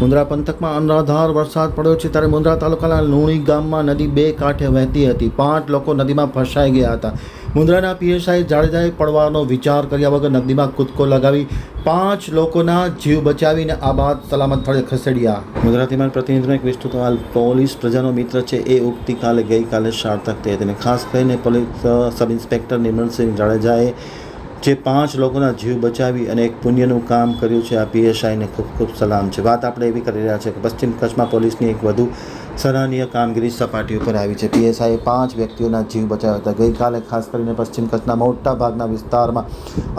મુન્દ્રા પંથકમાં અનરાધાર વરસાદ પડ્યો છે ત્યારે મુન્દ્રા તાલુકાના લુણી ગામમાં નદી બે કાંઠે વહેતી હતી. પાંચ લોકો નદીમાં ફસાઈ ગયા હતા. મુન્દ્રાના પીએસઆઈ જાડેજાએ પડવાનો વિચાર કર્યા વગર નદીમાં કૂદકો લગાવી પાંચ લોકોના જીવ બચાવીને આ બાદ સલામત સ્થળે ખસેડ્યા. મુન્દ્રાથી મારા પ્રતિનિધિનો એક વિસ્તૃત અહેવાલ પોલીસ પ્રજાનો મિત્ર છે, એ ઉગતીકાલે કાલે ગઈકાલે સાર્થક થઈ હતી ખાસ કરીને પોલીસ સબ ઇન્સ્પેક્ટર નિર્મલસિંહ જાડેજાએ જે પાંચ લોકોના જીવ બચાવી અને એક પુણ્યનું કામ કર્યું છે, આ પીએસઆઈને ખૂબ ખૂબ સલામ છે. વાત આપણે એવી કરી રહ્યા છે કે પશ્ચિમ કચ્છમાં પોલીસની એક વધુ સરાહનીય કામગીરી સપાટી ઉપર આવી છે. પીએસઆઈએ પાંચ વ્યક્તિઓના જીવ બચાવ્યા હતા. ગઈકાલે ખાસ કરીને પશ્ચિમ કચ્છના મોટા ભાગના વિસ્તારમાં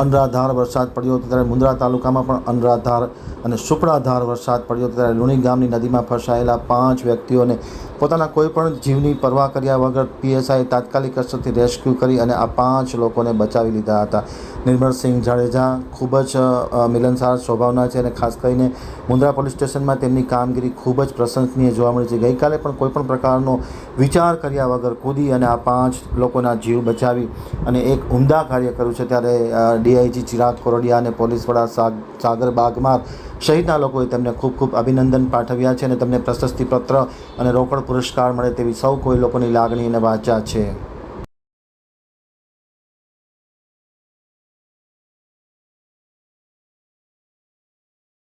અનરાધાર વરસાદ પડ્યો હતો. ત્યારે મુન્દ્રા તાલુકામાં પણ અનરાધાર અને સુપડાધાર વરસાદ પડ્યો હતો. ત્યારે લુણી ગામની નદીમાં ફસાયેલા પાંચ વ્યક્તિઓને પોતાના કોઈપણ જીવની પરવા કર્યા વગર પીએસઆઈ તાત્કાલિક અસરથી રેસ્ક્યુ કરી અને આ પાંચ લોકોને બચાવી લીધા હતા. નિર્મળસિંહ જાડેજા ખૂબ જ મિલનસાર સ્વભાવના છે અને ખાસ કરીને મુંદ્રા પોલીસ સ્ટેશનમાં તેમની કામગીરી ખૂબ જ પ્રશંસનીય જોવા મળી છે. ગઈકાલે પણ કોઈપણ પ્રકારનો વિચાર કર્યા વગર કૂદી અને આ પાંચ લોકોના જીવ બચાવી અને એક ઉમદા કાર્ય કર્યું છે ત્યારે ડીઆઈજી ચિરાગ કોરડિયા અને પોલીસ વડા સાગર બાગમાર સહિતના લોકોએ તેમને ખૂબ ખૂબ અભિનંદન પાઠવ્યા છે અને તેમને પ્રશસ્તિપત્ર અને રોકડ પુરસ્કાર મળે તેવી સૌ કોઈ લોકોની લાગણી અને વાચા છે.